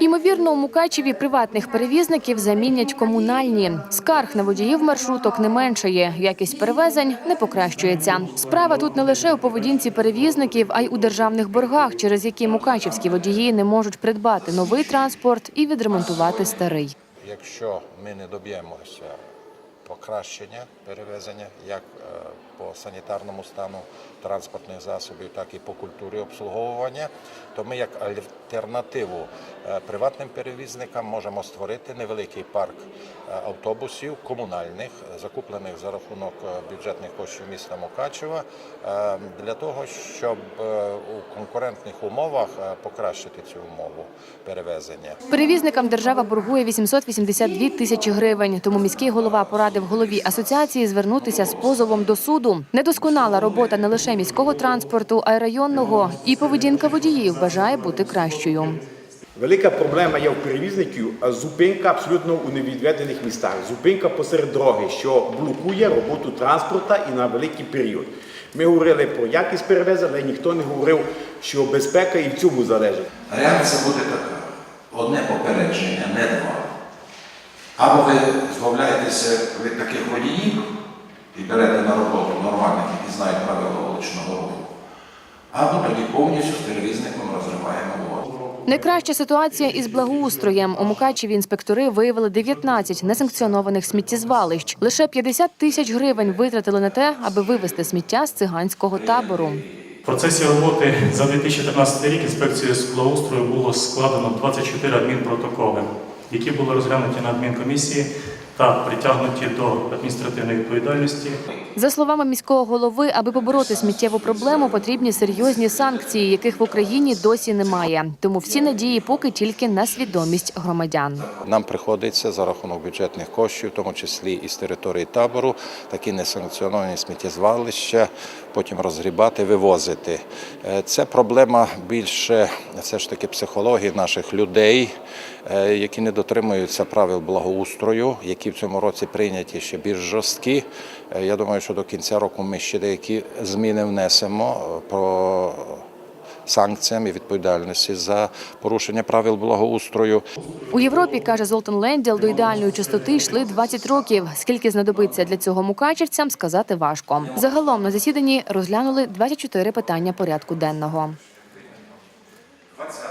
Ймовірно, у Мукачеві приватних перевізників замінять комунальні. Скарг на водіїв маршруток не меншає. Якість перевезень не покращується. Справа тут не лише у поведінці перевізників, а й у державних боргах, через які мукачевські водії не можуть придбати новий транспорт і відремонтувати старий. Якщо ми не доб'ємося покращення перевезення як е, по санітарному стану транспортних засобів, так і по культурі обслуговування, то ми як альтернативу е, приватним перевізникам можемо створити невеликий парк е, автобусів комунальних, закуплених за рахунок бюджетних коштів міста Мукачева, для того, щоб у конкурентних умовах покращити цю умову перевезення. Перевізникам держава боргує 882 тисячі гривень. Тому міський голова порадив голові асоціації звернутися з позовом до суду. Недосконала робота не лише міського транспорту, а й районного. І поведінка водіїв бажає бути кращою. Велика проблема є у перевізників а зупинка абсолютно у невідведених містах. Зупинка посеред дороги, що блокує роботу транспорта і на великий період. Ми говорили про якість перевезень, але ніхто не говорив, що безпека і в цьому залежить. Реакція буде така: одне попередження, не. Або ви збавляєтеся від таких водіїв і берете на роботу нормальних, які знають правила вуличного руху, або тоді повністю з перевізником розриваємо угоду. Найкраща ситуація із благоустроєм. У Мукачеві інспектори виявили 19 несанкціонованих сміттєзвалищ. Лише 50 тисяч гривень витратили на те, аби вивезти сміття з циганського табору. В процесі роботи за 2014 рік інспекцією з благоустрою було складено 24 адмінпротоколи, які були розглянуті на адмінкомісії та притягнуті до адміністративної відповідальності. За словами міського голови, аби побороти сміттєву проблему, потрібні серйозні санкції, яких в Україні досі немає. Тому всі надії поки тільки на свідомість громадян. Нам приходиться за рахунок бюджетних коштів, в тому числі і з території табору, такі несанкціоновані сміттєзвалища, потім розгрібати, вивозити. Е, Це проблема більше все ж таки психології наших людей, е, які не дотримуються правил благоустрою, які в цьому році прийняті ще більш жорсткі. Е, Я думаю, що до кінця року ми ще деякі зміни внесемо е, про санкціям і відповідальності за порушення правил благоустрою. У Європі, каже Золтан Ленділ, до ідеальної чистоти йшли 20 років. Скільки знадобиться для цього мукачевцям, сказати важко. Загалом на засіданні розглянули 24 питання порядку денного. 20